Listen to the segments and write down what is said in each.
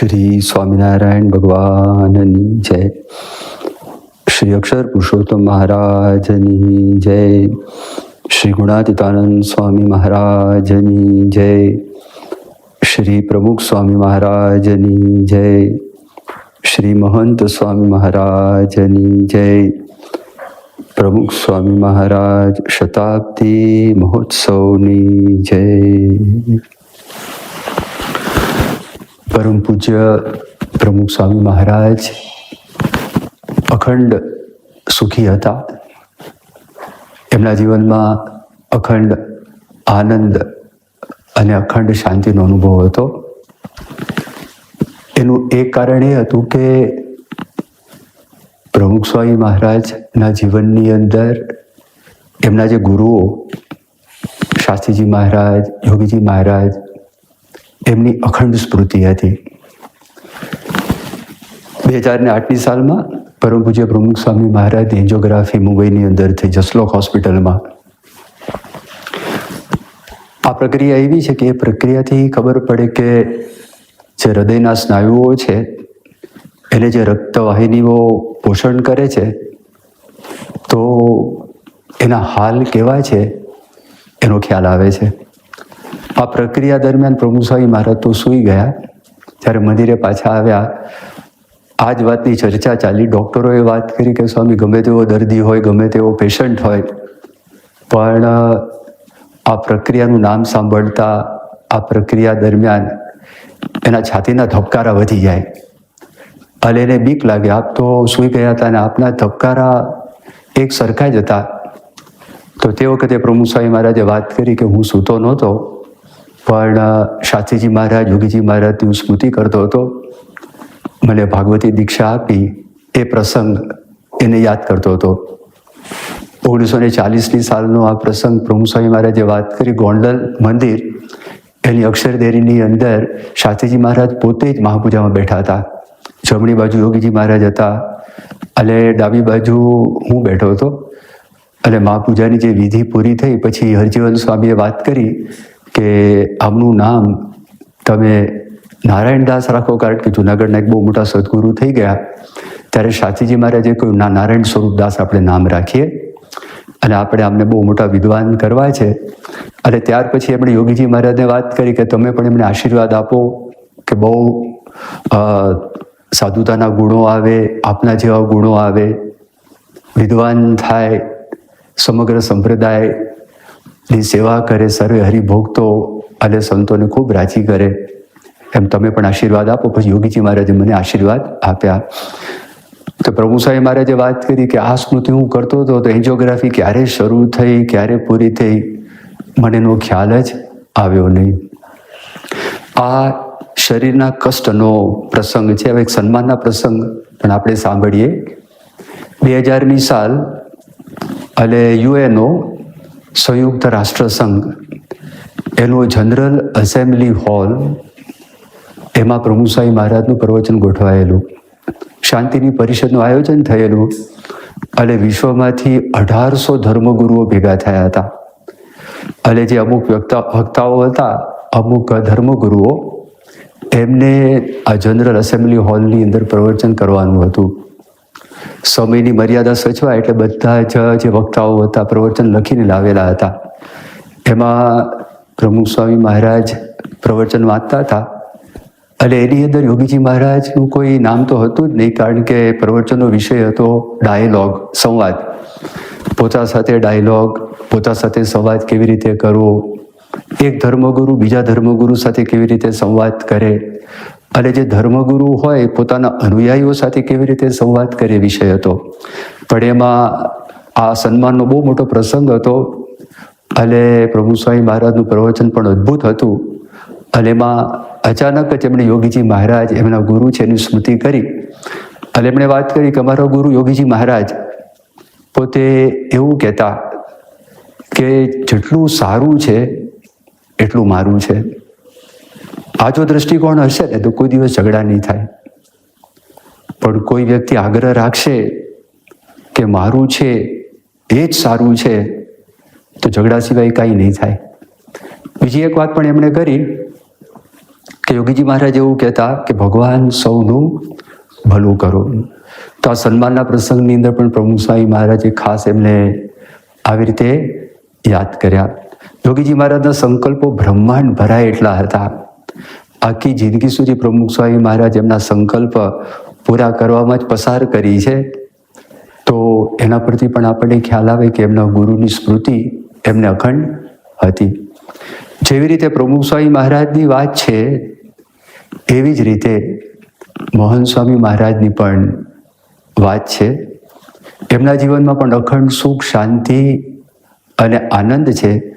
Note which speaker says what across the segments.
Speaker 1: શ્રી સ્વામિનારાયણ ભગવાનની જય શ્રી અક્ષર પુરુષોત્તમ મહારાજની જય શ્રી ગુણાતીતાનંદ સ્વામી મહારાજની જય શ્રી પ્રમુખ સ્વામી મહારાજની જય શ્રી મહંત સ્વામી મહારાજની જય પ્રમુખ સ્વામી મહારાજ શતાબ્દી મહોત્સવની જય પરમ પૂજ્ય પ્રમુખ સ્વામી મહારાજ અખંડ સુખી હતા. એમના જીવનમાં અખંડ આનંદ અને અખંડ શાંતિનો અનુભવ હતો. એનું એક કારણ એ હતું કે પ્રમુખ સ્વામી મહારાજના જીવનની અંદર એમના જે ગુરુઓ, શાસ્ત્રીજી મહારાજ, યોગીજી મહારાજ એમની અખંડ સ્મૃતિ હતી. બે હજાર ને આઠની સાલમાં પરમ પૂજ્ય પ્રમુખ સ્વામી મહારાજ એન્જિયોગ્રાફી મુંબઈની અંદર થઈ જસલોક હોસ્પિટલમાં. આ પ્રક્રિયા એવી છે કે એ પ્રક્રિયાથી ખબર પડે કે જે હૃદયના સ્નાયુઓ છે, એને જે રક્તવાહિનીઓ પોષણ કરે છે, તો એના હાલ કેવા છે, એનો ખ્યાલ આવે છે. આ પ્રક્રિયા દરમિયાન પ્રભુ સ્વામી મહારાજ તો સૂઈ ગયા. જ્યારે મંદિરે પાછા આવ્યા, આ જ વાતની ચર્ચા ચાલી. ડૉક્ટરોએ વાત કરી કે, સ્વામી, ગમે તેવો દર્દી હોય, ગમે તેવો પેશન્ટ હોય, પણ, આ પ્રક્રિયાનું નામ સાંભળતા, આ પ્રક્રિયા દરમિયાન એના છાતીના ધબકારા વધી જાય. અને એને બીક લાગે, આપ તો સૂઈ ગયા હતા અને આપના ધબકારા એક સરખા જ હતા તો તે વખતે પ્રમુખ સ્વામી મહારાજે વાત કરી કે, હું સૂતો નહોતો પણ શાસ્ત્રીજી મહારાજ, યોગીજી મહારાજની હું સ્મૃતિ કરતો હતો. મને ભાગવતી દીક્ષા આપી, એ પ્રસંગ એને યાદ કરતો હતો. ઓગણીસો ને ચાલીસની સાલનો આ પ્રસંગ પ્રમુખ સ્વામી મહારાજે વાત કરી, ગોંડલ મંદિર, એની અક્ષરદેરીની અંદર શાસ્ત્રીજી મહારાજ પોતે જ મહાપૂજામાં બેઠા હતા. જમણી બાજુ યોગીજી મહારાજ હતા. અને ડાબી બાજુ હું બેઠો હતો. અને મહાપૂજાની જે વિધિ પૂરી થઈ, પછી હરજીવન સ્વામીએ વાત કરી કે આમનું નામ તમે નારાયણ દાસ રાખો, કારણ કે જુનાગઢના એક બહુ મોટા સદગુરુ થઈ ગયા. ત્યારે શાસ્ત્રીજી મહારાજે કહ્યું, ના, નારાયણ સ્વરૂપદાસ આપણે નામ રાખીએ. અને આપણે આમને બહુ મોટા વિદ્વાન કરવા છે. અને ત્યાર પછી એમણે યોગીજી મહારાજને વાત કરી કે, તમે પણ એમને આશીર્વાદ આપો કે બહુ સાધુતાના ગુણો આવે, આપના જેવા ગુણો આવે, વિદ્વાન થાય, સમગ્ર સંપ્રદાયની સેવા કરે, સર્વે હરિભોગતો અને સંતોને ખૂબ રાજી કરે. એમ તમે પણ આશીર્વાદ આપો. પછી યોગીજી મહારાજે મને આશીર્વાદ આપ્યા. તો પ્રભુ સાહેબ મહારાજે વાત કરી કે આ સ્મૃતિ હું કરતો હતો, તો એન્જિયોગ્રાફી ક્યારે શરૂ થઈ, ક્યારે પૂરી થઈ, મને એનો ખ્યાલ જ આવ્યો નહીં. આ શરીરના કષ્ટનો પ્રસંગ છે, હવે એક સન્માનના પ્રસંગ પણ આપણે સાંભળીએ. બે હજારની સાલ અને યુએનઓ સંયુક્ત રાષ્ટ્રસંઘ એનો જનરલ એસેમ્બલી હોલ, એમાં પ્રમુખ સ્વામી મહારાજનું પ્રવચન ગોઠવાયેલું, શાંતિની પરિષદનું આયોજન થયેલું અને વિશ્વમાંથી અઢારસો ધર્મગુરુઓ ભેગા થયા હતા. અને જે અમુક વક્તાઓ હતા, અમુક ધર્મગુરુઓ, એમને આ જનરલ એસેમ્બલી હોલની અંદર પ્રવચન કરવાનું હતું. સમયની મર્યાદા સચવાય એટલે બધા જ જે વક્તાઓ હતા, પ્રવચન લખીને લાવેલા હતા. એમાં પ્રમુખ સ્વામી મહારાજ પ્રવચન વાંચતા હતા. અને એની અંદર યોગીજી મહારાજનું કોઈ નામ તો હતું જ નહીં, કારણ કે પ્રવચનનો વિષય હતો ડાયલોગ, સંવાદ. પોતા સાથે ડાયલોગ, પોતા સાથે સંવાદ કેવી રીતે કરવો? એક ધર્મગુરુ બીજા ધર્મગુરુ સાથે કેવી રીતે સંવાદ કરે? અને જે ધર્મગુરુ હોય, પોતાના અનુયાયીઓ સાથે કેવી રીતે સંવાદ કરે વિષય હતો. પણ એમાં આ સન્માનનો બહુ મોટો પ્રસંગ હતો. અને પ્રભુ સ્વામી મહારાજનું પ્રવચન પણ અદ્ભુત હતું. અને એમાં અચાનક જ એમણે યોગીજી મહારાજ, એમના ગુરુ છે એની સ્મૃતિ કરી. અને એમણે વાત કરી કે અમારો ગુરુ યોગીજી મહારાજ, પોતે એવું કહેતા કે, જેટલું સારું છે, એટલું મારું છે. આ જો દ્રષ્ટિકોણ હશે ને તો કોઈ દિવસ ઝઘડા નહીં થાય. પણ કોઈ વ્યક્તિ આગ્રહ રાખશે કે મારું છે, એ જ સારું છે, તો ઝઘડા સિવાય કાંઈ નહીં થાય. બીજી એક વાત પણ એમણે કરી કે યોગીજી મહારાજ એવું કહેતા કે ભગવાન સૌનું ભલું કરો. તો આ સન્માનના પ્રસંગની અંદર પણ પ્રમુખ સ્વામી મહારાજે ખાસ એમને આવી રીતે યાદ કર્યા. યોગીજી મહારાજના સંકલ્પો બ્રહ્માંડ ભરાય એટલા હતા. આખી જિંદગી સુધી પ્રમુખ સ્વામી મહારાજ એમના સંકલ્પ પૂરા કરવામાં જ પસાર કરી છે. તો એના પરથી પણ આપણને ખ્યાલ આવે કે એમના ગુરુની સ્મૃતિ એમને અખંડ હતી. જેવી રીતે પ્રમુખ સ્વામી મહારાજની વાત છે, એવી જ રીતે મોહન સ્વામી મહારાજની પણ વાત છે. એમના જીવનમાં પણ અખંડ સુખ, શાંતિ અને આનંદ છે.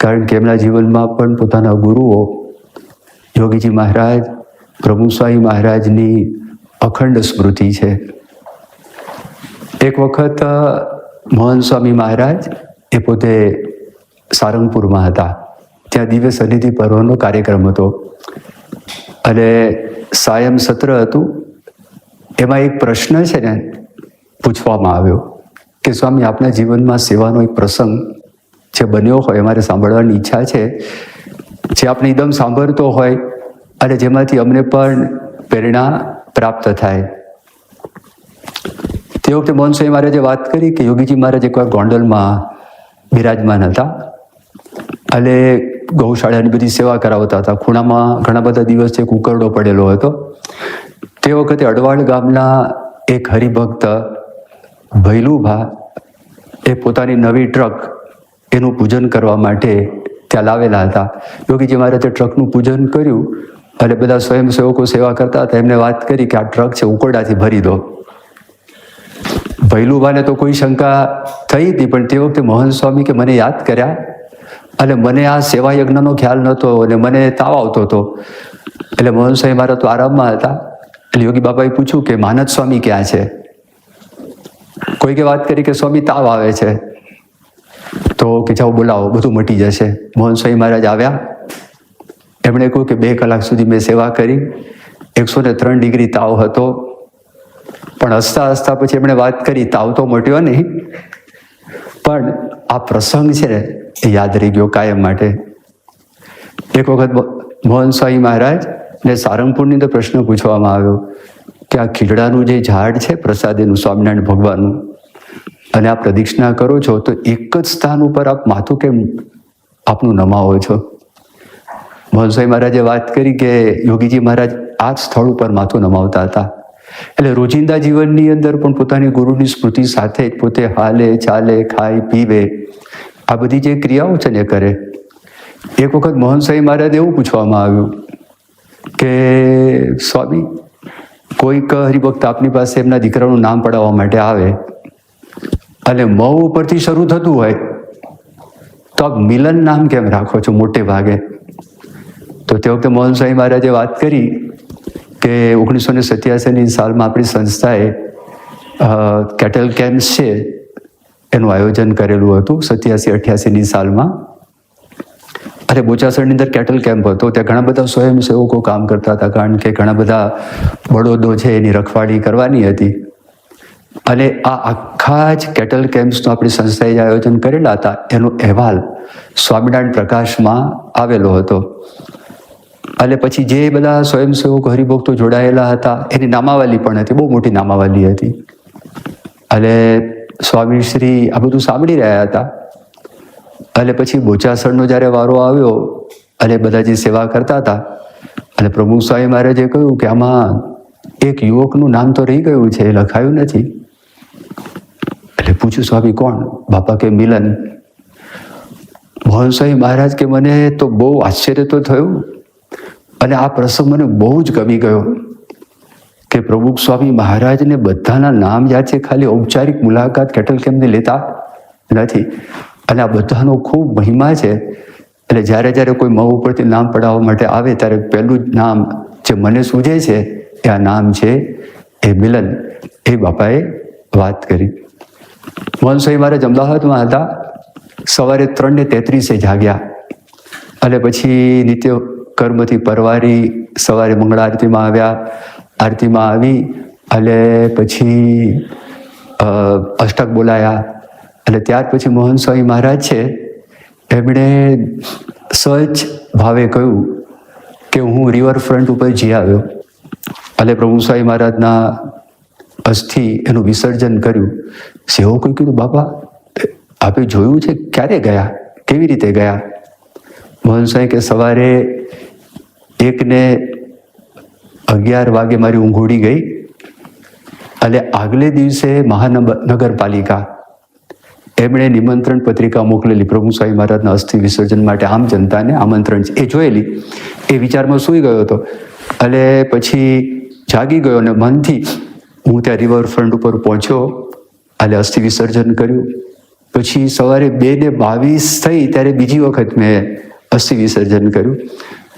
Speaker 1: કારણ કે એમના જીવનમાં પણ પોતાના ગુરુઓ યોગીજી મહારાજ પ્રભુસ્વામી મહારાજની અખંડ સ્મૃતિ છે. એક વખત મોહન સ્વામી મહારાજ એ પોતે સારંગપુરમાં હતા. ત્યાં દિવ્ય સનિધિ પર્વનો કાર્યક્રમ હતો. અને સાયમ સત્ર હતું. એમાં એક પ્રશ્ન છે ને પૂછવામાં આવ્યો કે, સ્વામી, આપના જીવનમાં સેવાનો એક પ્રસંગ જે બન્યો હોય અમારે સાંભળવાની ઈચ્છા છે. જે આપણે એકદમ સાંભળતો હોય અને જેમાંથી અમને પણ પ્રેરણા પ્રાપ્ત થાય. તે વખતે મોહન મહારાજે વાત કરી કે યોગીજી મહારાજ એકવાર ગોંડલમાં બિરાજમાન હતા અને ગૌશાળાની બધી સેવા કરાવતા હતા. ખૂણામાં ઘણા બધા દિવસથી કુકરડો પડેલો હતો. તે વખતે અડવાળ ગામના એક હરિભક્ત ભૈલુભા એ પોતાની નવી ટ્રક એનું પૂજન કરવા માટે ત્યાં લાવેલા હતા. યોગીજી મહારાજે ટ્રકનું પૂજન કર્યું. અને બધા સ્વયંસેવકો સેવા કરતા હતા. એમને વાત કરી કે આ ટ્રક છે, ઉકરડાથી ભરી દો. ભૈલુભાને તો કોઈ શંકા થઈ હતી, પણ તે વખતે મોહન સ્વામી કે મને યાદ કર્યા. અને મને આ સેવા યજ્ઞનો ખ્યાલ નહોતો અને મને તાવ આવતો હતો. એટલે મોહન સ્વામી મારા તો આરામમાં હતા. એટલે યોગી બાબાએ પૂછ્યું કે, માનદ સ્વામી ક્યાં છે? કોઈકે વાત કરી કે, સ્વામી, તાવ આવે છે. તો કે જાઓ બોલાવો, બધું મટી જશે. મોહન સ્વામી મહારાજ આવ્યા. એમણે કહ્યું કે બે કલાક સુધી મેં સેવા કરી. એકસો ને ત્રણ ડિગ્રી તાવ હતો. પણ હસતા હસતા પછી એમણે વાત કરી, તાવ તો મટ્યો નહીં. પણ આ પ્રસંગ છે ને, એ યાદ રહી ગયો કાયમ માટે. એક વખત મોહન સ્વામી મહારાજ ને સારંગપુરની અંદર પ્રશ્ન પૂછવામાં આવ્યો કે આ ખીલડાનું જે ઝાડ છે પ્રસાદીનું, સ્વામિનારાયણ ભગવાનનું અને આ પ્રદક્ષિણા કરો છો, તો એક જ સ્થાન ઉપર આપ માથું કેમ આપનું નમાવો છો? મોહનસાઈ મહારાજે વાત કરી કે યોગીજી મહારાજ આ જ સ્થળ ઉપર માથું નમાવતા હતા. એટલે રોજિંદા જીવનની અંદર પણ પોતાની ગુરુની સ્મૃતિ સાથે જ પોતે હાલે, ચાલે, ખાય, પીવે. આ બધી જે ક્રિયાઓ છે ને કરે. એક વખત મોહનસાઈ મહારાજ એવું પૂછવામાં આવ્યું કે, સ્વામી, કોઈક હરિભક્ત આપની પાસે એમના દીકરાનું નામ પડાવવા માટે આવે અને મઉ ઉપરથી શરૂ થતું હોય, તો આપ મિલન નામ કેમ રાખો છો મોટે ભાગે? તો તે વખતે મોહન સ્વામી મહારાજે વાત કરી કે ઓગણીસો ને સત્યાસીની સાલમાં આપણી સંસ્થાએ કેટલ કેમ્પ છે, એનું આયોજન કરેલું હતું સત્યાસી, અઠ્યાસીની સાલમાં. અને બોચાસણની અંદર કેટલ કેમ્પ હતો, ત્યાં ઘણા બધા સ્વયંસેવકો કામ કરતા હતા, કારણ કે ઘણા બધા બળોદો છે, એની રખવાળી કરવાની હતી. અને આ આખા જ કેટલ કેમ્પ્સનું આપણી સંસ્થાએ જે આયોજન કરેલા હતા, એનો અહેવાલ સ્વામિનારાયણ પ્રકાશમાં આવેલો હતો. અને પછી જે બધા સ્વયંસેવક હરિભક્તો જોડાયેલા હતા, એની નામાવાલી પણ હતી, બહુ મોટી નામાવાલી હતી. અને સ્વામી શ્રી આ બધું સાંભળી રહ્યા હતા અને પછી બોચાસણનો જ્યારે વારો આવ્યો અને બધા જે સેવા કરતા હતા અને પ્રમુખ સ્વામી મહારાજે કહ્યું કે આમાં એક યુવકનું નામ તો રહી ગયું છે, એ લખાયું નથી. પૂછ્યું, સ્વામી, કોણ? બાપા કે મિલન. મોહન સ્વામી મહારાજ કે, મને તો બહુ આશ્ચર્ય તો થયું અને આ પ્રસંગ મને બહુ જ ગમી ગયો કે પ્રમુખ સ્વામી મહારાજને બધાના નામ યાદ છે, ખાલી ઔપચારિક મુલાકાત કેટલ કેમને લેતા? નથી. અને આ બધાનો ખૂબ મહિમા છે. એટલે જ્યારે જ્યારે કોઈ મહુ ઉપરથી નામ પડાવવા માટે આવે, ત્યારે પહેલું જ નામ જે મને સૂજે છે, એ આ નામ છે, એ મિલન. એ બાપાએ વાત કરી. સ્વામી મહારાજ અમદાવાદમાં હતા. સવારે ત્રણ ને તેત્રીસે જાગ્યા. અને પછી નિત્ય કર્મથી પરવારી સવારે મંગળ આરતીમાં આવ્યા. આરતીમાં આવી અને પછી અષ્ટક બોલાયા. અને ત્યાર પછી મોહન સ્વામી મહારાજ છે. એમણે સહજ ભાવે કહ્યું કે હું રિવરફ્રન્ટ ઉપર જઈ આવ્યો. અને પ્રભુ સ્વામી મહારાજના અસ્થિ એનું વિસર્જન કર્યું. સેવો કોઈ કીધું, બાપા, આપે જોયું છે ક્યારે ગયા? કેવી રીતે ગયા? મોહન સાંઈ કે, સવારે એકને અગિયાર વાગે મારી ઊંઘ ઉડી ગઈ. અને આગલે દિવસે મહાનગરપાલિકા એમણે નિમંત્રણ પત્રિકા મોકલેલી. પ્રભુ સ્વામી મહારાજના અસ્થિ વિસર્જન માટે આમ જનતાને આમંત્રણ એ જોયેલી. એ વિચારમાં સૂઈ ગયો હતો. અને પછી જાગી ગયો અને મનથી હું ત્યાં રિવરફ્રન્ટ ઉપર પહોંચ્યો. અને અસ્થિ વિસર્જન કર્યું. પછી સવારે બે ને બાવીસ થઈ ત્યારે બીજી વખત મેં અસ્થિ વિસર્જન કર્યું.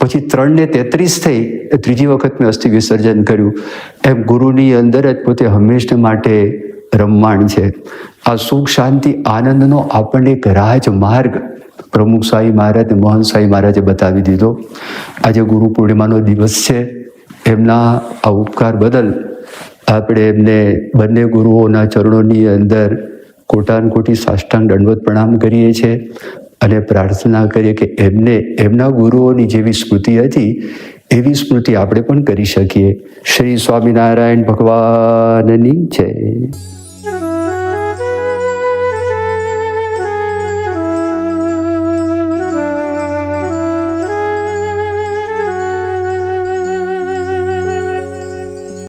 Speaker 1: પછી ત્રણ ને તેત્રીસ થઈ ત્રીજી વખત મેં અસ્થિ વિસર્જન કર્યું. એમ ગુરુની અંદર જ પોતે હંમેશને માટે રમવાણ છે. આ સુખ, શાંતિ, આનંદનો આપણને એક રાજ માર્ગ પ્રમુખ સ્વામી મહારાજ, મોહન સ્વામી મહારાજે બતાવી દીધો. આજે ગુરુ પૂર્ણિમાનો દિવસ છે. એમના આ ઉપકાર બદલ આપણે એમને બંને ગુરુઓના ચરણોની અંદર કોટાન કોટી સાષ્ટાંગ દંડવત પ્રણામ કરીએ છીએ અને પ્રાર્થના કરીએ કે એમને, એમના ગુરુઓની જેવી સ્મૃતિ હતી, એવી સ્મૃતિ આપણે પણ કરી શકીએ. શ્રી સ્વામિનારાયણ ભગવાનની જય.